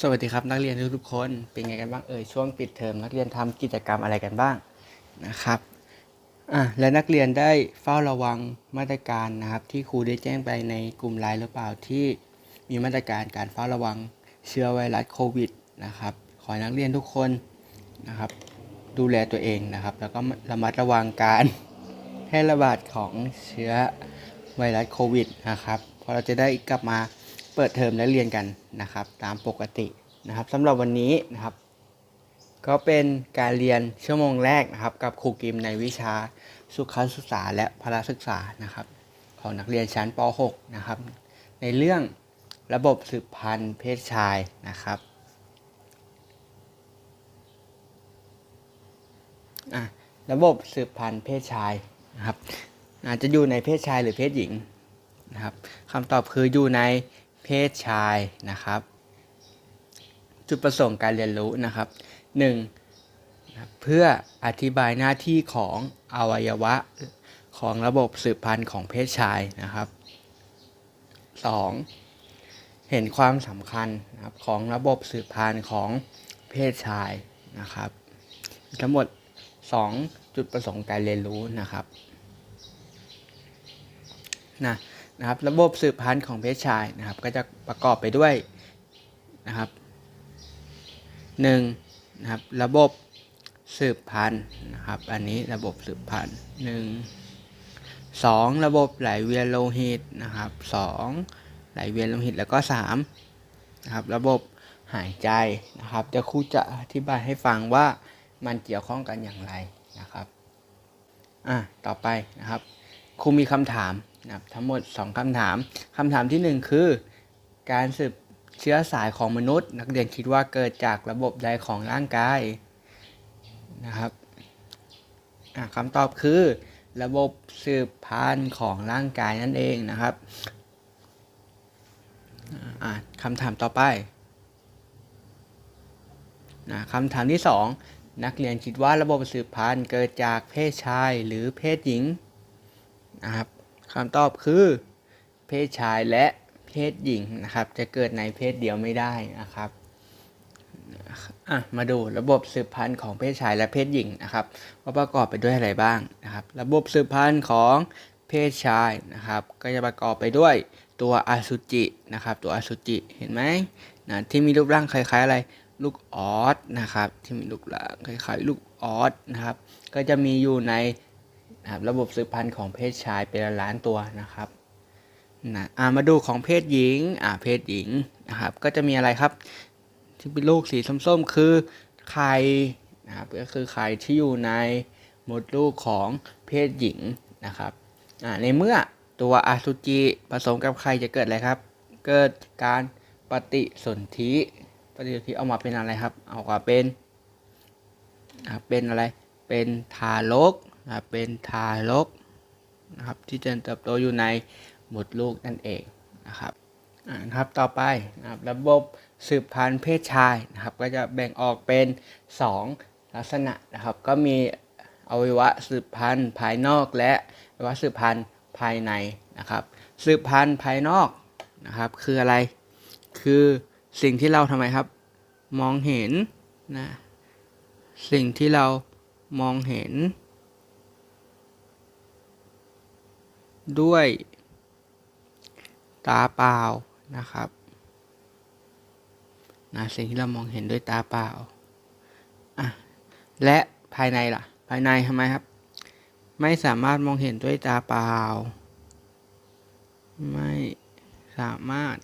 สวัสดีครับนักเรียนทุกๆคนเป็นไงกันบ้างเอ่ยช่วงปิดเทอมนักเรียนทำกิจกรรมอะไรกันบ้างนะครับอะและนักเรียนได้เฝ้าระวังมาตรการนะครับ ที่ครูได้แจ้งไปในกลุ่มไลน์หรือเปล่าที่มีมาตรการการเฝ้าระวังเชื้อไวรัสโควิดนะครับขอให้นักเรียนทุกคนนะครับ ดูแลตัวเองนะครับ แล้วก็ระมัดระวังการแพร่ระบาดของเชื้อไวรัสโควิดนะครับเพราะเราจะได้กลับมา เปิดเทอมและเรียนกันนะครับตามปกตินะครับสำหรับวันนี้นะครับ ก็เป็นการเรียนชั่วโมงแรกนะครับ กับครูกิมในวิชาสุขศึกษาและพละศึกษานะครับ ของนักเรียนชั้นป .6 นะครับ ในเรื่องระบบสืบพันธุ์เพศชายนะครับะระบบสืบพันธุ์เพศชายนะครับ อาจจะอยู่ในเพศชายหรือเพศหญิงนะครับคำตอบคืออยู่ใน เพศชายนะครับ จุดประสงค์การเรียนรู้นะครับ 1. นะบเพื่ออธิบายหน้าที่ของอวัยวะของระบบสืบพันธุ์ของเพศชายนะครับ 2. เห็นความสำคัญนะครับของระบบสืบพันธุ์ของเพศชายนะครับ ทั้งหมด 2 จุดประสงค์การเรียนรู้นะครับนะ นะครับระบบสืบพันธุ์ของเพศชายนะครับก็จะประกอบไปด้วยนะครับหนึ่งนะครับระบบสืบพันธุ์นะครับอันนี้ระบบสืบพันธุ์หนึ่งสองระบบไหลเวียนโลหิตนะครับสองไหลเวียนโลหิตแล้วก็สามนะครับระบบหายใจนะครับจะครูจะอธิบายให้ฟังว่ามันเกี่ยวข้องกันอย่างไรนะครับอะต่อไปนะครับครูมีคำถาม นะครับทั้งหมด 2คำถามคำถามทีหนึ่1 คือ การสืบเชื้อสายของมนุษย์ นักเรียนคิดว่าเกิดจากระบบใดของร่างกายนะครับคำตอบคือ ระบบสืบพันธุ์ของร่างกายนั่นเองนะครับคำถามต่อไปนะคำถามที่ 2 นักเรียนคิดว่าระบบสืบพันธุ์เกิดจากเพศชายหรือเพศหญิงนะครับ คำตอบคือ เพศชายและเพศหญิงนะครับ จะเกิดในเพศเดียวไม่ได้นะครับอะมาดูระบบสืบพันธุ์ของเพศชายและเพศหญิงนะครับว่าประกอบไปด้วยอะไรบ้างนะครับ ระบบสืบพันธุ์ของเพศชายนะครับ ก็จะประกอบไปด้วยตัวอสุจินะครับ ตัวอสุจิเห็นไหมนะที่มีรูปร่างคล้ายๆอะไรลูกออสนะครับ ที่มีรูปร่างคล้ายๆลูกออสนะครับ ก็จะมีอยู่ใน นะครับระบบสืบพันธุ์ของเพศชายเป็นล้านตัวนะครับนะอ่ามาดูของเพศหญิงอ่าเพศหญิงนะครับก็จะมีอะไรครับ ที่เป็นลูกสีส้มๆ คือไข่นะครับก็คือไข่ที่อยู่ในมดลูกของเพศหญิงนะครับอ่าในเมื่อตัวอสุจิผสมกับไข่จะเกิดอะไรครับ เกิดการปฏิสนธิปฏิสนธิออกมาเป็นอะไรครับออกมาเป็นเป็นอะไรเป็นทารก เป็นทารกนะครับที่เจริญเติบโตอยู่ในมดลูกนั่นเองนะครับนะครับต่อไปนะครับระบบสืบพันธุ์เพศชายนะครับก็จะแบ่งออกเป็น 2 ลักษณะนะครับก็มีอวัยวะสืบพันธุ์ภายนอกและอวัยวะสืบพันธุ์ภายในนะครับสืบพันธุ์ภายนอกนะครับคืออะไร คือสิ่งที่เราทำไมครับ มองเห็นนะสิ่งที่เรามองเห็น ด้วย ตาเปล่านะครับนะสิ่งที่เรามองเห็นด้วยตาเปล่าอะและภายในล่ะ ภายในทำไมครับ ไม่สามารถมองเห็นด้วยตาเปล่า ไม่สามารถ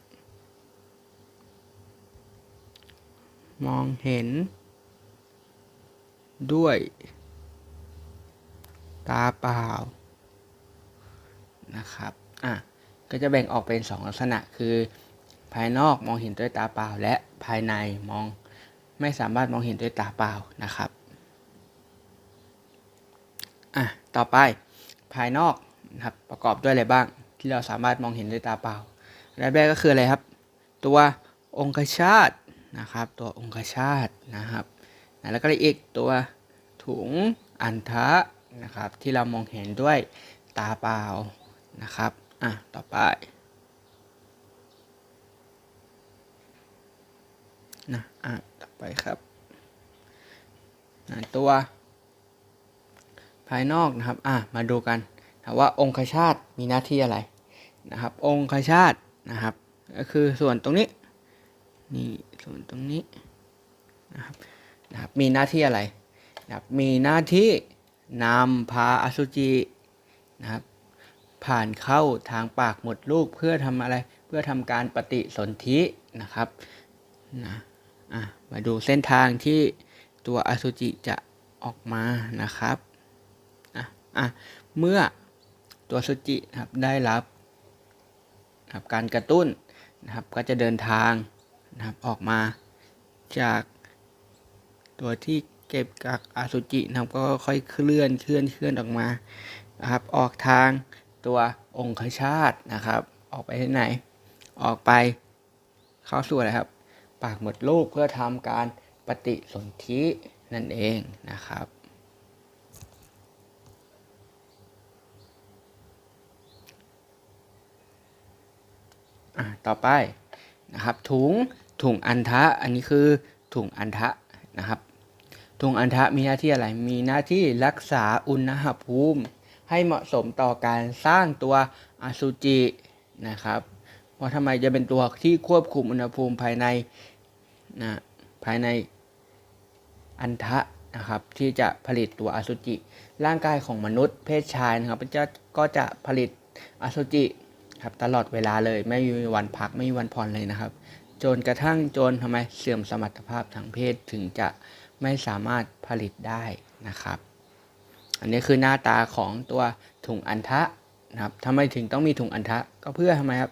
มองเห็น ด้วย ตาเปล่า นะครับอะก็จะแบ่งออกเป็น 2 ลักษณะคือ ภายนอกมองเห็นด้วยตาเปล่า และภายในมองไม่สามารถมองเห็นด้วยตาเปล่านะครับอะต่อไปภายนอกนะครับประกอบด้วยอะไรบ้าง ที่เราสามารถมองเห็นด้วยตาเปล่าอันแรกก็คืออะไรครับ ตัวองคชาตนะครับ ตัวองคชาตนะครับแล้วก็อีกตัวถุงอันทะนะครับ ที่เรามองเห็นด้วยตาเปล่า นะครับ อะ ต่อไปนะอะ ต่อไปครับอะตัว ภายนอกนะครับ อะ มาดูกันนะว่าองคชาตมีหน้าที่อะไรนะครับ องคชาตนะครับ ก็คือส่วนตรงนี้ นี่ ส่วนตรงนี้นะครับนะครับ มีหน้าที่อะไรนะครับ มีหน้าที่นำพาอสุจินะครับ ผ่านเข้าทางปากหมดลูกเพื่อทำอะไรเพื่อทำการปฏิสนธินะครับนะอะมาดูเส้นทางที่ตัวอสุจิจะออกมานะครับอะอะเมื่อตัวอสุจิครับได้รับครับการกระตุ้นนะครับก็จะเดินทางนะครับออกมาจากตัวที่เก็บกักอสุจินะครับก็ค่อยเคลื่อนเคลื่อนเคลื่อนออกมานะครับออกทาง ตัวองคชาตนะครับ ออกไปที่ไหน ออกไปเข้าสู่อะไรครับ ปากหมดลูกเพื่อทำการปฏิสนธินั่นเองนะครับ ต่อไปนะครับถุงถุงอันทะอันนี้คือถุงอันทะนะครับถุงอันทะมีหน้าที่อะไร มีหน้าที่รักษาอุณหภูมิ ให้เหมาะสมต่อการสร้างตัวอสุจินะครับว่าะทำไมจะเป็นตัวที่ควบคุมอุณหภูมิภายในนะภายในอันทะนะครับที่จะผลิตตัวอสุจิ ร่างกายของมนุษย์เพศชายนะครับจะก็จะผลิตอสุจิครับตลอดเวลาเลยไม่มีวันพักไม่มีวันผ่อนเลยนะครับ จนกระทั่งจนทำไมเสื่อมสมรรถภาพทางเพศถึงจะไม่สามารถผลิตได้นะครับ อันนี้คือหน้าตาของตัวถุงอันทะนะครับทำไมถึงต้องมีถุงอันทะก็เพื่อทำไมครับ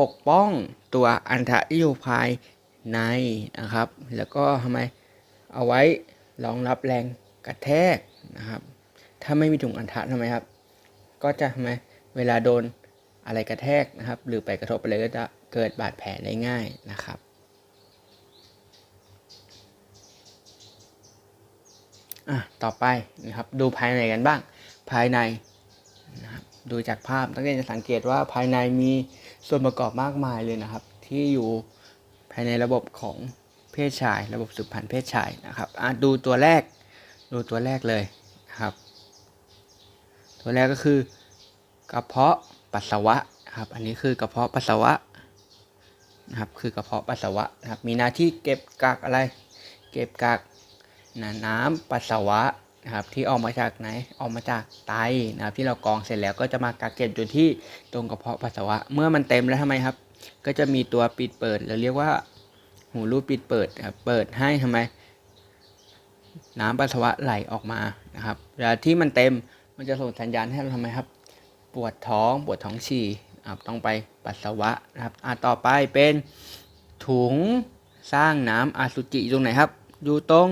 ปกป้องตัวอันทะที่อยู่ภายในนะครับ แล้วก็ทำไมเอาไว้รองรับแรงกระแทกนะครับ ถ้าไม่มีถุงอันทะทำไมครับ ก็จะทำไมเวลาโดนอะไรกระแทกนะครับ หรือไปกระทบอะไรก็จะเกิดบาดแผลได้ง่ายนะครับ อะต่อไปนะครับดูภายในกันบ้าง ภายในนะครับดูจากภาพนักเรียนจะสังเกตว่าภายในมีส่วนประกอบมากมายเลยนะครับ ที่อยู่ภายในระบบของเพศชาย ระบบสืบพันธุ์เพศชายนะครับอะดูตัวแรกดูตัวแรกเลยนะครับ ตัวแรกก็คือกระเพาะปัสสาวะครับอันนี้คือกระเพาะปัสสาวะนะครับคือกระเพาะปัสสาวะนะครับมีหน้าที่เก็บกักอะไร เก็บกัก นะน้ำปัสสาวะนะครับที่ออกมาจากไหนออกมาจากไตนะครับที่เรากรองเสร็จแล้วก็จะมากักเก็บอยู่ที่ตรงกระเพาะปัสสาวะ เมื่อมันเต็มแล้วทำไมครับ ก็จะมีตัวปิดเปิดเราเรียกว่าหูรูปิดเปิดครับเปิดให้ทำไม น้ำปัสสาวะไหลออกมานะครับเวลาที่มันเต็มมันจะส่งสัญญาณให้เราทำไมครับ ปวดท้องปวดท้องฉี่ครับต้องไปปัสสาวะนะครับอ่าต่อไปเป็นถุงสร้างน้ำอสุจิอยู่ตรงไหนครับ อยู่ตรง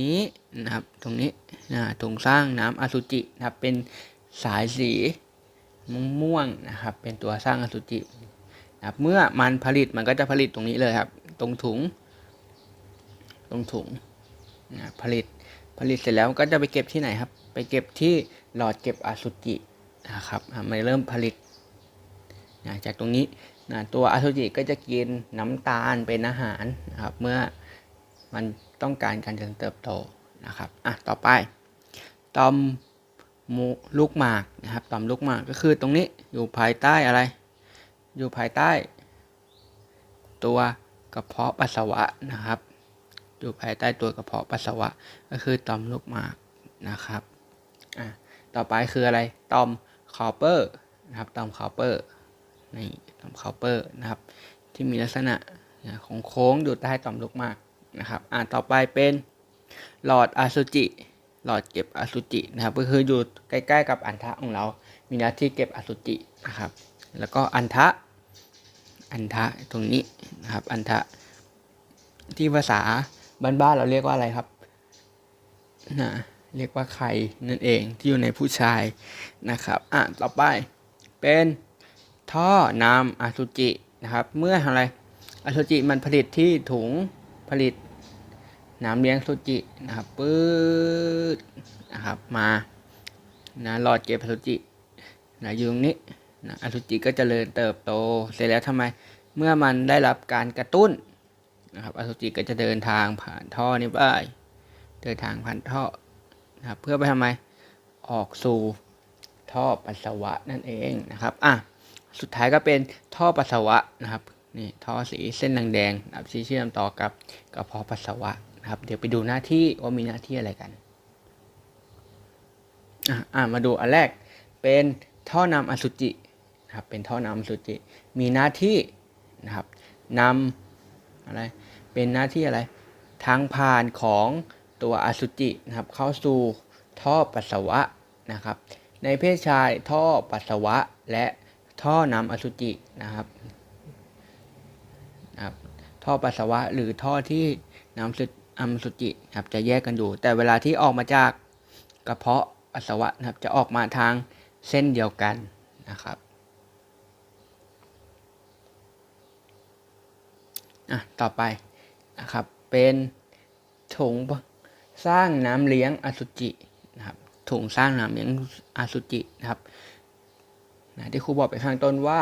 นี้นะครับตรงนี้นะถุงสร้างน้ำอสุจินะครับเป็นสายสีม่วงนะครับ เป็นตัวสร้างอสุจินะครับเมื่อมันผลิตมันก็จะผลิตตรงนี้เลยครับ ตรงถุง ตรงถุงนะผลิตผลิตเสร็จแล้วก็จะไปเก็บที่ไหนครับ ไปเก็บที่หลอดเก็บอสุจินะครับมันเริ่มผลิตนะจากตรงนี้นะตัวอสุจิก็จะกินน้ำตาลเป็นอาหารนะครับ เมื่อ มันต้องการการเจริญเติบโตนะครับอะต่อไปตอมมูลูกหมากนะครับตอมลูกหมากก็คือตรงนี้อยู่ภายใต้อะไร อยู่ภายใต้ ตัวกระเพาะปัสสาวะนะครับ อยู่ภายใต้ตัวกระเพาะปัสสาวะ ก็คือตอมลูกหมากนะครับอะต่อไปคืออะไรตอมคอเปอร์นะครับตอมคอเปอร์นี่ตอมคอเปอร์นะครับ ที่มีลักษณะของโค้งอยู่ใต้ตอมลูกหมาก นะครับอ่าต่อไปเป็นหลอดอสุจิหลอดเก็บอสุจินะครับ ก็คืออยู่ใกล้ๆกับอันทะของเรา มีหน้าที่เก็บอสุจินะครับ แล้วก็อันทะอันทะตรงนี้นะครับ อันทะที่ภาษาบ้านๆเราเรียกว่าอะไรครับนะเรียกว่าไข่นั่นเองที่อยู่ในผู้ชายนะครับอะต่อไปเป็นท่อน้ำอสุจินะครับ เมื่ออะไรอสุจิมันผลิตที่ถุง ผลิต น้ำเลี้ยงสุจินะครับปื๊ดนะครับมานะหลอดเก็บอสุจินะอยู่ตรงนี้นะอสุจิก็จเจริญเติบโตเสร็จแล้วทำไมเมื่อมันได้รับการกระตุ้นนะครับอสุจิก็จะเดินทางผ่านท่อนี้ไปเดินทางผ่านท่อนะครับเพื่อไปทำไมออกสู่ท่อปัสสาวะนั่นเองนะครับอะสุดท้ายก็เป็นท่อปัสสาวะนะครับ นี่ท่อสีเส้นแดงๆนะครับที่เชื่อมต่อกับกระเพาะปัสสาวะนะครับเดี๋ยวไปดูหน้าที่ว่ามีหน้าที่อะไรกันอะอะมาดูอันแรกเป็นท่อนำอสุจินะครับเป็นท่อนำอสุจิ มีหน้าที่นะครับนำอะไรเป็นหน้าที่อะไรทางผ่านของตัวอสุจินะครับเข้าสู่ท่อปัสสาวะนะครับในเพศชายท่อปัสสาวะและท่อนำอสุจินะครับ ท่อปัสสาวะ หรือท่อที่นำสุอมสุจิครับจะแยกกันอยู่ แต่เวลาที่ออกมาจากกระเพาะปัสสาวะนะครับจะออกมาทางเส้นเดียวกันนะครับอะต่อไปนะครับเป็นถุงสร้างน้ำเลี้ยงอสุจินะครับถุงสร้างน้ำเลี้ยงอสุจินะครับนะที่ครูบอกไปข้างต้นว่า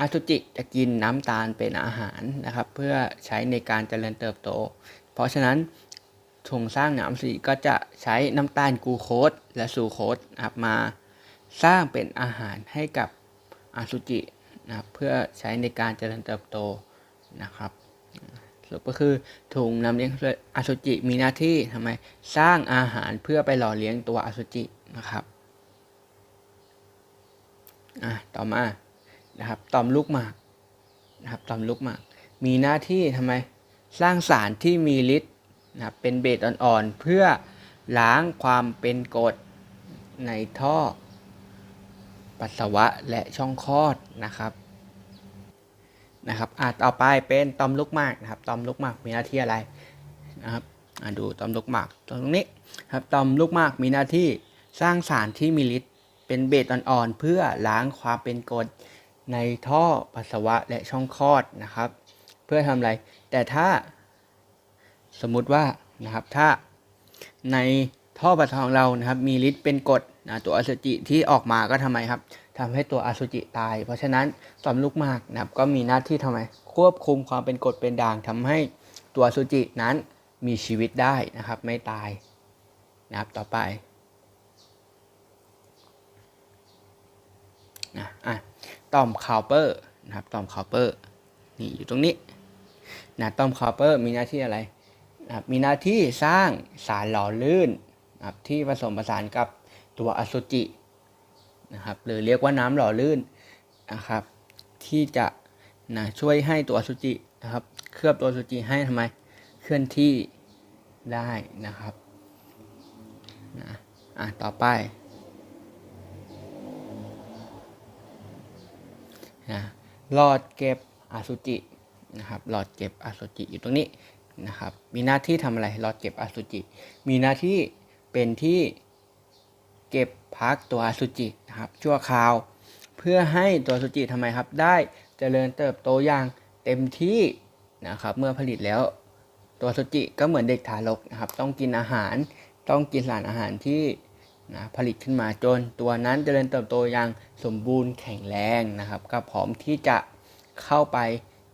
อสุจิจะกินน้ำตาลเป็นอาหารนะครับ เพื่อใช้ในการเจริญเติบโต เพราะฉะนั้นถุงสร้างน้ำอสุจิก็จะใช้น้ำตาลกูโคสและซูโคสนะครับมาสร้างเป็นอาหารให้กับอสุจินะครับเพื่อใช้ในการเจริญเติบโตนะครับสรุปก็คือถุงน้ำเลี้ยงอสุจิมีหน้าที่ทำไมสร้างอาหารเพื่อไปหล่อเลี้ยงตัวอสุจินะครับอะต่อมา นะครับต่อมลูกหมากนะครับต่อมลูกหมาก มีหน้าที่ทำไมสร้างสารที่มีฤทธิ์นะครับเป็นเบสอ่อนๆ เพื่อล้างความเป็นกรดในท่อ ปัสสาวะและช่องคลอดนะครับนะครับอะต่อไปเป็นตอมลูกหมากนะครับตอมลูกหมากมีหน้าที่อะไรนะครับอะดูตอมลูกหมากตรงนี้ครับตอมลูกหมากมีหน้าที่สร้างสารที่มีฤทธิ์เป็นเบสอ่อนๆ เพื่อล้างความเป็นกรด ในท่อปัสสาวะและช่องคลอดนะครับ เพื่อทำอะไร แต่ถ้าสมมุติว่านะครับถ้าในท่อปัสสาวะของเรานะครับ มีฤทธิ์เป็นกรดนะตัวอสุจิที่ออกมาก็ทำไมครับทำให้ตัวอสุจิตาย เพราะฉะนั้นต่อมลูกหมากนะครับก็มีหน้าที่ทำไม ควบคุมความเป็นกรดเป็นด่างทำให้ตัวอสุจินั้นมีชีวิตได้นะครับ ไม่ตายนะครับต่อไป นะอะต่อมคาเปอร์นะครับต่อมคาเปอร์นี่อยู่ตรงนี้นะต่อมคาเปอร์มีหน้าที่อะไรนะครับมีหน้าที่สร้างสารหล่อลื่นนะครับที่ผสมผสานกับตัวอสุจินะครับหรือเรียกว่าน้ำหล่อลื่นนะครับที่จะนะช่วยให้ตัวอสุจินะครับเคลือบตัวอสุจิให้ทำไมเคลื่อนที่ได้นะครับนะอะต่อไป นะหลอดเก็บอสุจินะครับหลอดเก็บอสุจิอยู่ตรงนี้นะครับมีหน้าที่ทำอะไรหลอดเก็บอสุจิ มีหน้าที่เป็นที่เก็บพักตัวอสุจินะครับชั่วคราว เพื่อให้ตัวอสุจิทำไมครับ ได้เจริญเติบโตอย่างเต็มที่นะครับเมื่อผลิตแล้วตัวอสุจิก็เหมือนเด็กทารกนะครับต้องกินอาหารต้องกินสารอาหารที่ นะผลิตขึ้นมาจนตัวนั้นเจริญเติบโตอย่างสมบูรณ์แข็งแรงนะครับ ก็พร้อมที่จะเข้าไป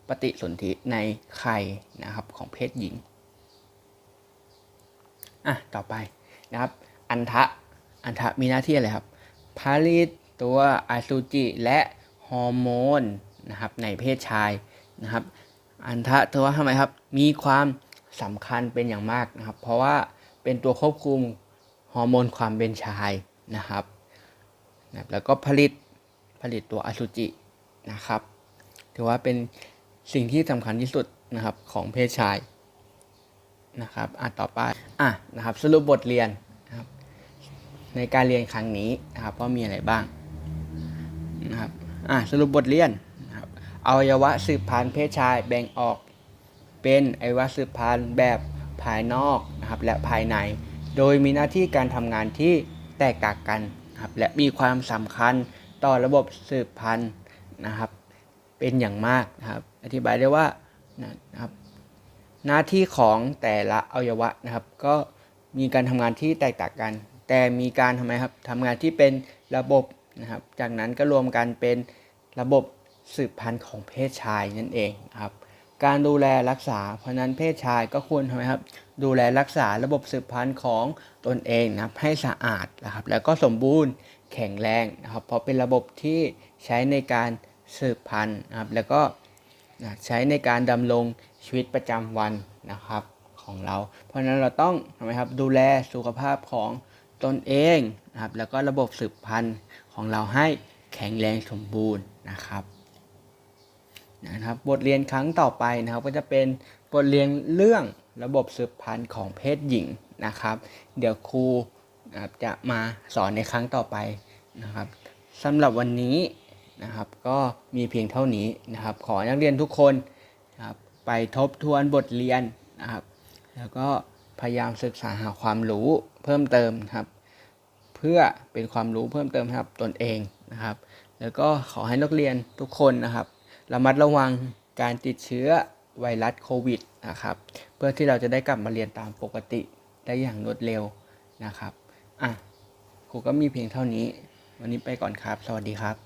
ปฏิสนธิในไข่นะครับของเพศหญิงอะต่อไปนะครับ อันทะอันทะมีหน้าที่อะไรครับผลิตตัวอสุจิและฮอร์โมนนะครับในเพศชายนะครับ อันทะตัวทำไมครับมีความสำคัญเป็นอย่างมากนะครับ เพราะว่าเป็นตัวควบคุม อร์โมนความเป็นชายนะครับ แล้วก็ผลิตผลิตตัวอสุจินะครับ ถือว่าเป็นสิ่งที่สำคัญที่สุดนะครับของเพศชายนะครับอะต่อไปอะนะครับสรุปบทเรียนนะครับในการเรียนครั้งนี้นะครับว่ามีอะไรบ้างนะครับอะสรุปบทเรียนนะครับอวัยวะสืบพันธุ์เพศชายแบ่งออกเป็นอวัยวะสืบพันธุ์แบบภายนอกนะครับและภายใน โดยมีหน้าที่การทำงานที่แตกต่างกันครับและมีความสำคัญต่อระบบสืบพันธุ์นะครับ เป็นอย่างมากนะครับ อธิบายได้ว่านะครับ หน้าที่ของแต่ละอวัยวะนะครับ ก็มีการทำงานที่แตกต่างกัน แต่มีการทำไมครับทำงานที่เป็นระบบนะครับ จากนั้นก็รวมกันเป็นระบบสืบพันธุ์ของเพศชายนั่นเองครับ การดูแลรักษา เพราะนั้นเพศชายก็ควรทำไมครับ ดูแลรักษาระบบสืบพันธุ์ของตนเองนะครับให้สะอาดนะครับ แล้วก็สมบูรณ์แข็งแรงนะครับ เพราะเป็นระบบที่ใช้ในการสืบพันธุ์นะครับ แล้วก็ใช้ในการดำรงชีวิตประจำวันนะครับของเรา เพราะนั้นเราต้องทำไมครับ ดูแลสุขภาพของตนเองนะครับ แล้วก็ระบบสืบพันธุ์ของเราให้แข็งแรงสมบูรณ์นะครับ นะครับ บทเรียนครั้งต่อไปนะครับ ก็จะเป็นบทเรียนเรื่องระบบสืบพันธุ์ของเพศหญิงนะครับ เดี๋ยวครูนะครจะมาสอนในครั้งต่อไปนะครับสำหรับวันนี้นะครับก็มีเพียงเท่านี้นะครับ ขอนักเรียนทุกคนนะครับไปทบทวนบทเรียนนะครับ แล้วก็พยายามศึกษาหาความรู้เพิ่มเติมครับ เพื่อเป็นความรู้เพิ่มเติมให้กับตนเองนะครับ แล้วก็ขอให้นักเรียนทุกคนนะครับ ระมัดระวังการติดเชื้อไวรัสโควิดนะครับเพื่อที่เราจะได้กลับมาเรียนตามปกติได้อย่างรวดเร็วนะครับอะครูก็มีเพียงเท่านี้ วันนี้ไปก่อนครับ สวัสดีครับ